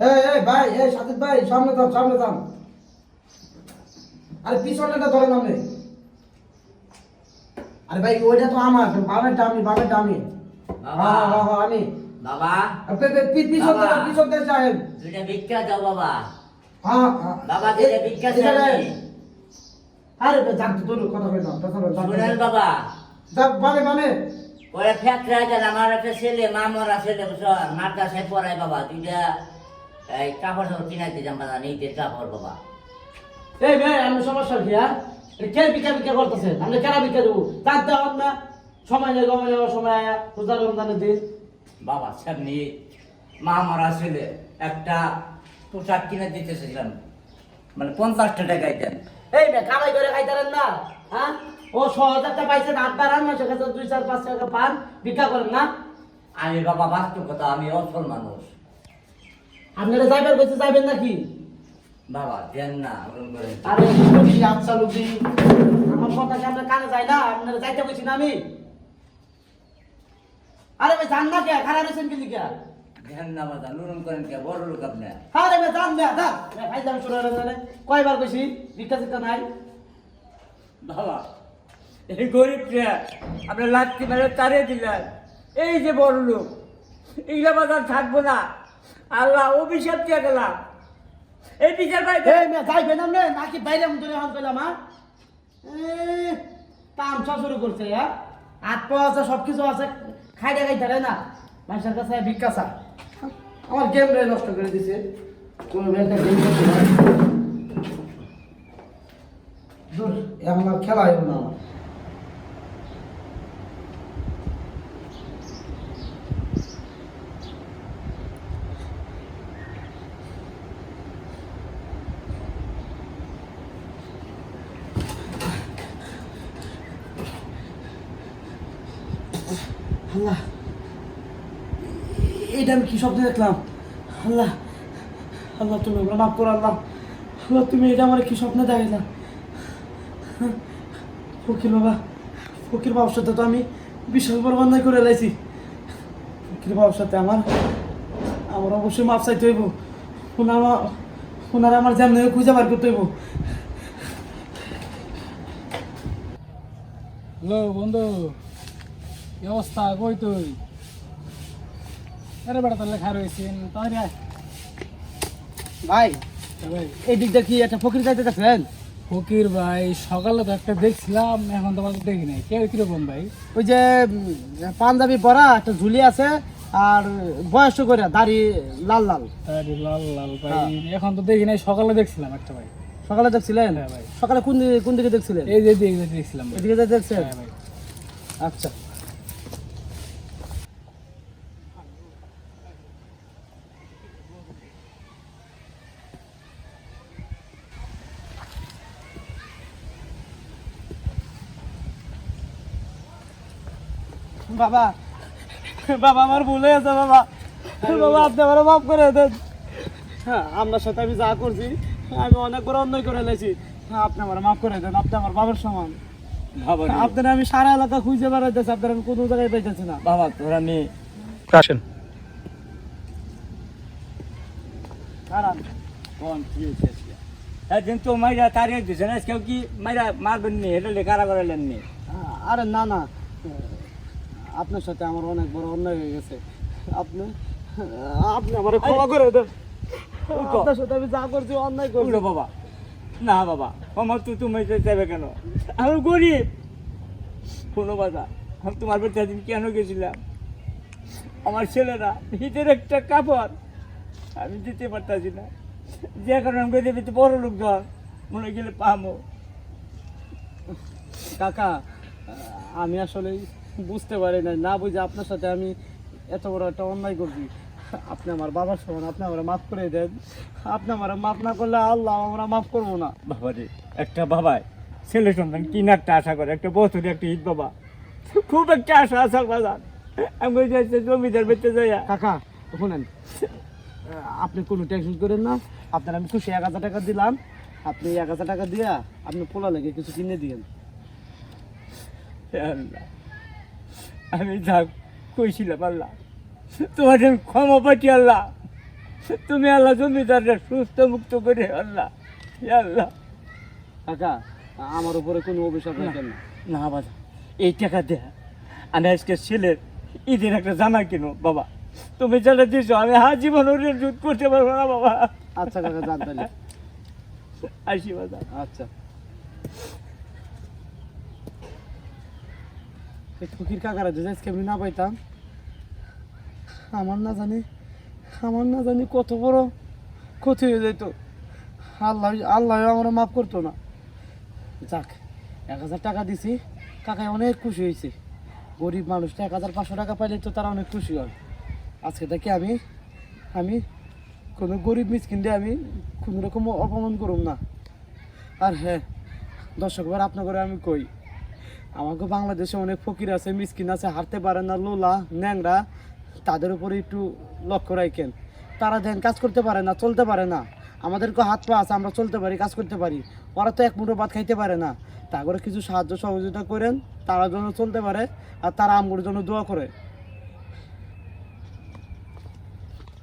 এই এই ভাই এই সাথে ভাই সামনে যান সামনে যান আরে পিছনেটা ধরে নামে আরে ভাই ওইটা তো আমার বামেরটা আমি বামেরটা আমি। বাবা। হ্যাঁ হ্যাঁ হ্যাঁ আমি। বাবা। আর পে- পে- পি- পিছন থেকে বাবা। পিছন থেকে সাহেব দুইটা ভিক্ষা দাও বাবা। বাবা দুইটা ভিক্ষা এখানে- চাই আরে জান তো দূর কথা কই না কথা বল শুনেন বাবা। যা বামে বামে পরে ফ্যাক্টরি আছে আমার একটা ছেলে মামরা ছেলে বুঝছ? পড়ায় বাবা দুইটা এই কাপড় সাপড় কিনাইতে যাম বাবা নিজের কাপড় বাবা। এই ভাই আমি সমস্যা কি হ্যাঁ? কে বিকা বিকা করতেছে? আমরা কেন বিকা দেবো? জানতে হন না। সময় নেই গমে নেওয়ার সময় আয়া। রোজা রমজানের দিন। বাবা সামনে মামরা ছেলে একটা পোশাক কিনে দিতেছিলাম। মানে পঞ্চাশটা টাকায় দেন। এই মে কামাই করে খাইতারেন না হ্যাঁ? ও সহজ একটা পাইছেন আট বারান মাসের কাছে দুই চার পাঁচ টাকা পান ভিক্ষা করেন না। আমি বাবা বাস্তব কথা আমি অসল মানুষ। আপনারা যাইবেন কইতে যাইবেন নাকি? বাবা দেন না ওরকম করে। আরে লুকি আচ্ছা লুকি আমার কথা কি আপনার কানে যায় না আপনারা যাইতে বলছি না আমি। আরে ভাই জান না কে? খারাপ হয়েছেন কি লিখা? দেন না বাবা নুরম করেন কে বড় লোক আপনি। আরে ভাই জান না জান ভাই জান শুনে জানে কয়বার কইছি? ভিক্ষা শিক্ষা নাই? বাবা এই গরিবটা আপনার লাত্তি মেরে তাড়িয়ে দিলেন। এই যে বড় লোক এগুলা বাজার থাকব না। আল্লাহ অভিশাপ দিয়ে গেলাম। এই বিচার ভাই এই মে যাইবেন আপনি নাকি বাইরে মতো এখন কইলাম হ্যাঁ? তামসা শুরু করছে হ্যাঁ? হাত আছে সব কিছু আছে, খাইতে খাইতে রে না। মানুষের কাছে ভিক্ষা আমার গেম রে নষ্ট করে দিছে। কোনো একটা গেম খেলা হইব না আমার। আল্লাহ। এটা আমি কি শব্দ দেখলাম? আল্লাহ আল্লাহ তুমি মাফ করো, আল্লাহ। আল্লাহ, তুমি এটা আমার কি স্বপ্নে দেখাইলাম ফকির বাবা, ফকির বাবার সাথে তো আমি বিশাল বড় অন্যায় করে লাইছি। ফকির বাবার সাথে আমার আমার অবশ্যই মাপ চাইতে হইব। ওনার ওনার আমার যেমন খুঁজে বার করতে হইব। হ্যালো, বন্ধু। অবস্থা কই তুই? আরে বেটা তাহলে খাই রয়েছেন তাহলে ভাই এই দিকটা কি একটা ফকির যাইতে দেখলেন ফকির ভাই সকালে তো একটা দেখছিলাম এখন তোমাকে দেখি নাই। কে কীরকম ভাই? ওই যে পাঞ্জাবি পরা একটা ঝুলি আছে আর বয়স করে দাড়ি লাল লাল। আরে লাল লাল ভাই। এখন তো দেখি নাই সকালে দেখছিলাম একটা ভাই। সকালে দেখছিলেন? হ্যাঁ ভাই। সকালে কোন দিকে কোন দিকে দেখছিলেন? এই যে দিকে দেখছিলাম এদিকে যেতে দেখছেন? হ্যাঁ ভাই। আচ্ছা। বাবা বাবা আমার ভুলে গেছে বাবা। বাবা আপনি আমার মাফ করে দেন। হ্যাঁ আপনার সাথে আমি যা করছি আমি অনেক বড় অন্যায় করে লেছি আপনি আমার মাফ করে দেন আপনি আমার বাবার সমান। আপনার আমি সারা এলাকা খুঁজে বেড়াইতেছি আপনার আমি কোনো জায়গায় পাইতেছি না। বাবা তোর আমি আসেন। খারাপ কোন কি হয়েছে আজকে? একদিন তো মাইরা তাড়িয়ে দিয়েছেন আজকেও কি মাইরা মারবেন নি? এটা লেখারা করালেন নি? আরে না না। আপনার সাথে আমার অনেক বড় অন্যায় হয়ে গেছে। আপনি আপনি আমার ক্ষমা করে দেন। আপনার সাথে আমি যা করছি অন্যায় উঠো বাবা। না বাবা আমার তো তুমি চাইবে কেন? আমি গরিব। কোনো বাধা আমি তোমার বাড়িতে দিন কেন গেছিলাম? আমার ছেলেরা হিতের একটা কাপড়। আমি দিতে পারতাছি না। যে কারণে আমি গরিব একটু বড় লোক ধর মনে গেলে পামো। কাকা আমি আসলে বুঝতে পারি না না বুঝে আপনার সাথে আমি এত বড় একটা অন্যায় করছি। আপনি আমার বাবার সমান আপনি আমার মাফ করে দেন। আপনি আমার মাফ না করলে আল্লাহ আমরা মাফ করব না। বাবা রে একটা বাবাই ছেলে সন্তান কিনা একটা আশা করে? একটা বছরে একটা ঈদ বাবা। খুব একটা আশা আসার বাজার আমি ওই যে জমিদার বেঁচে যাইয়া। কাকা শুনেন আপনি কোনো টেনশন করেন না। আপনার আমি খুশি এক হাজার টাকা দিলাম। আপনি এক হাজার টাকা দিয়া আপনি পোলা লেগে কিছু কিনে দিয়েন। আল্লাহ, আমি যা কইছিলাম আল্লাহ তোমার ক্ষমা পাচ্ছি আল্লাহ। তুমি আল্লাহ জমিদাররা সুস্থ মুক্ত করে আল্লাহ আল্লাহ। কাকা আমার উপরে কোনো অভিশাপ রাখেন না। না বাবা এই টাকা দেয়া আমি আজকে ছেলের ঈদের একটা জামা কিনো বাবা। তুমি যেটা দিছো আমি হা জীবন শোধ করতে পারব না বাবা। আচ্ছা কাকা যান তাহলে। আসি বাবা আচ্ছা। এই ফকির কাকারা যদি আজকে আমি না পাইতাম? আমার না জানি, আমার না জানি কত বড় ক্ষতি হয়ে যেত আল্লাহ আল্লাহ আমার মাফ করতো না। যাক, এক হাজার টাকা দিছি কাকায় অনেক খুশি হয়েছে। গরিব মানুষটা এক হাজার পাঁচশো টাকা পাইলে তো তারা অনেক খুশি হয়। আজকে থেকে আমি আমি কোনো গরিব মিসকিনকে আমি কোনো রকম অপমান করুম না। আর হ্যাঁ দর্শক ভাই আপনার করে আমি কই আমাকে বাংলাদেশে অনেক ফকির আছে, মিসকিন আছে হারতে পারে না, লোলা, ন্যাংরা, তাদের উপরে একটু লক্ষ্য রাখেন। তারা দেন কাজ করতে পারে না, চলতে পারে না। আমাদেরকে হাত পা আছে, আমরা চলতে পারি, কাজ করতে পারি। ওরা তো এক মুঠো ভাত খাইতে পারে না। তারপরে কিছু সাহায্য সহযোগিতা করেন, তারা যেন চলতে পারে, আর তারা আমগুলোর জন্য দোয়া করে।